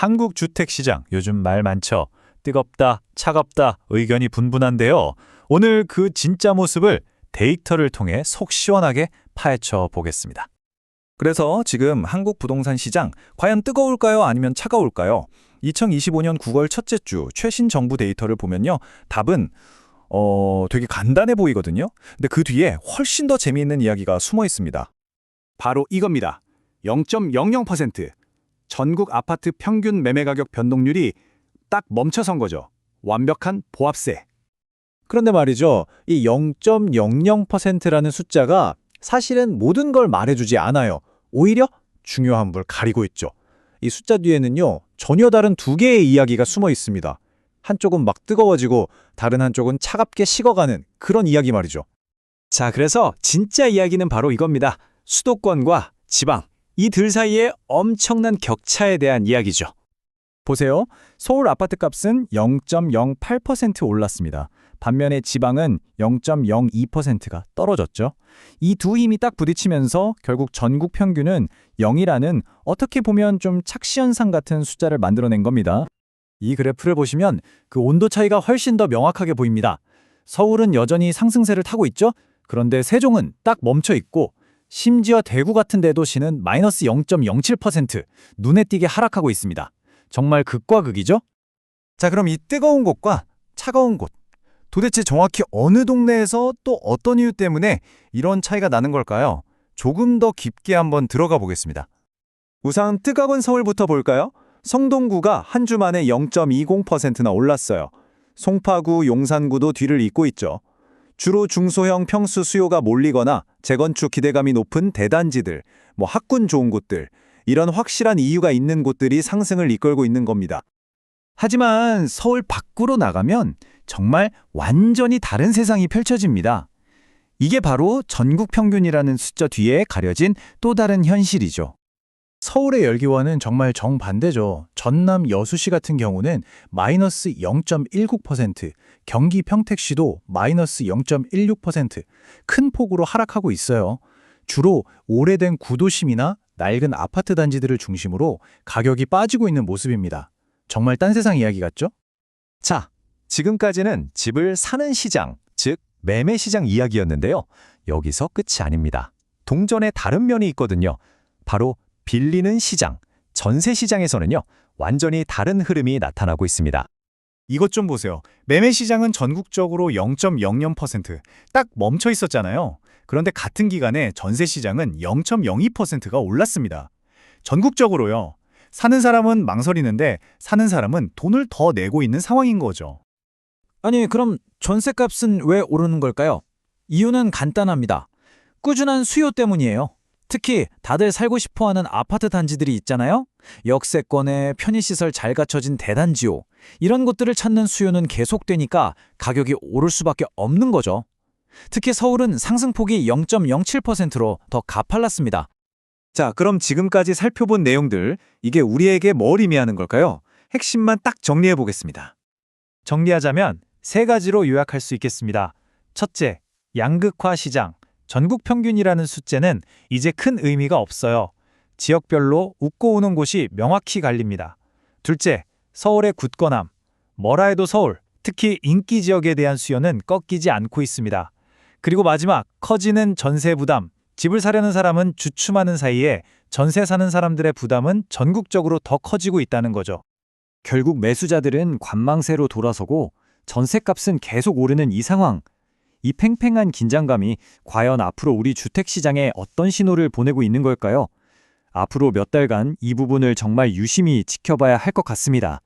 한국 주택시장 요즘 말 많죠. 뜨겁다, 차갑다, 의견이 분분한데요. 오늘 그 진짜 모습을 데이터를 통해 속 시원하게 파헤쳐 보겠습니다. 그래서 지금 한국 부동산 시장 과연 뜨거울까요? 아니면 차가울까요? 2025년 9월 첫째 주 최신 정부 데이터를 보면요. 답은 어, 되게 간단해 보이거든요. 근데 그 뒤에 훨씬 더 재미있는 이야기가 숨어 있습니다. 바로 이겁니다. 0.00% 전국 아파트 평균 매매 가격 변동률이 딱 멈춰선 거죠. 완벽한 보합세. 그런데 말이죠. 이 0.00%라는 숫자가 사실은 모든 걸 말해주지 않아요. 오히려 중요한 걸 가리고 있죠. 이 숫자 뒤에는요. 전혀 다른 두 개의 이야기가 숨어 있습니다. 한쪽은 막 뜨거워지고 다른 한쪽은 차갑게 식어가는 그런 이야기 말이죠. 자, 그래서 진짜 이야기는 바로 이겁니다. 수도권과 지방, 이 들 사이의 엄청난 격차에 대한 이야기죠. 보세요. 서울 아파트 값은 0.08% 올랐습니다. 반면에 지방은 0.02%가 떨어졌죠. 이 두 힘이 딱 부딪히면서 결국 전국 평균은 0이라는 어떻게 보면 좀 착시현상 같은 숫자를 만들어낸 겁니다. 이 그래프를 보시면 그 온도 차이가 훨씬 더 명확하게 보입니다. 서울은 여전히 상승세를 타고 있죠? 그런데 세종은 딱 멈춰 있고 심지어 대구 같은 대도시는 마이너스 0.07% 눈에 띄게 하락하고 있습니다. 정말 극과 극이죠? 자, 그럼 이 뜨거운 곳과 차가운 곳. 도대체 정확히 어느 동네에서 또 어떤 이유 때문에 이런 차이가 나는 걸까요? 조금 더 깊게 한번 들어가 보겠습니다. 우선 뜨거운 서울부터 볼까요? 성동구가 한 주 만에 0.20%나 올랐어요. 송파구, 용산구도 뒤를 잇고 있죠. 주로 중소형 평수 수요가 몰리거나 재건축 기대감이 높은 대단지들, 뭐 학군 좋은 곳들, 이런 확실한 이유가 있는 곳들이 상승을 이끌고 있는 겁니다. 하지만 서울 밖으로 나가면 정말 완전히 다른 세상이 펼쳐집니다. 이게 바로 전국 평균이라는 숫자 뒤에 가려진 또 다른 현실이죠. 서울의 열기와는 정말 정반대죠. 전남 여수시 같은 경우는 마이너스 0.19%, 경기 평택시도 마이너스 0.16%, 큰 폭으로 하락하고 있어요. 주로 오래된 구도심이나 낡은 아파트 단지들을 중심으로 가격이 빠지고 있는 모습입니다. 정말 딴 세상 이야기 같죠? 자, 지금까지는 집을 사는 시장, 즉 매매 시장 이야기였는데요. 여기서 끝이 아닙니다. 동전의 다른 면이 있거든요. 바로 빌리는 시장, 전세 시장에서는요. 완전히 다른 흐름이 나타나고 있습니다. 이것 좀 보세요. 매매 시장은 전국적으로 0.00%딱 멈춰 있었잖아요. 그런데 같은 기간에 전세 시장은 0.02%가 올랐습니다. 전국적으로요. 사는 사람은 망설이는데 사는 사람은 돈을 더 내고 있는 상황인 거죠. 아니, 그럼 전세값은 왜 오르는 걸까요? 이유는 간단합니다. 꾸준한 수요 때문이에요. 특히 다들 살고 싶어하는 아파트 단지들이 있잖아요. 역세권에 편의시설 잘 갖춰진 대단지요. 이런 곳들을 찾는 수요는 계속되니까 가격이 오를 수밖에 없는 거죠. 특히 서울은 상승폭이 0.07%로 더 가팔랐습니다. 자, 그럼 지금까지 살펴본 내용들, 이게 우리에게 뭘 의미하는 걸까요? 핵심만 딱 정리해 보겠습니다. 정리하자면 세 가지로 요약할 수 있겠습니다. 첫째, 양극화 시장. 전국 평균이라는 숫자는 이제 큰 의미가 없어요. 지역별로 웃고 오는 곳이 명확히 갈립니다. 둘째, 서울의 굳건함. 뭐라 해도 서울, 특히 인기 지역에 대한 수요는 꺾이지 않고 있습니다. 그리고 마지막, 커지는 전세 부담. 집을 사려는 사람은 주춤하는 사이에 전세 사는 사람들의 부담은 전국적으로 더 커지고 있다는 거죠. 결국 매수자들은 관망세로 돌아서고 전세값은 계속 오르는 이 상황. 이 팽팽한 긴장감이 과연 앞으로 우리 주택시장에 어떤 신호를 보내고 있는 걸까요? 앞으로 몇 달간 이 부분을 정말 유심히 지켜봐야 할 것 같습니다.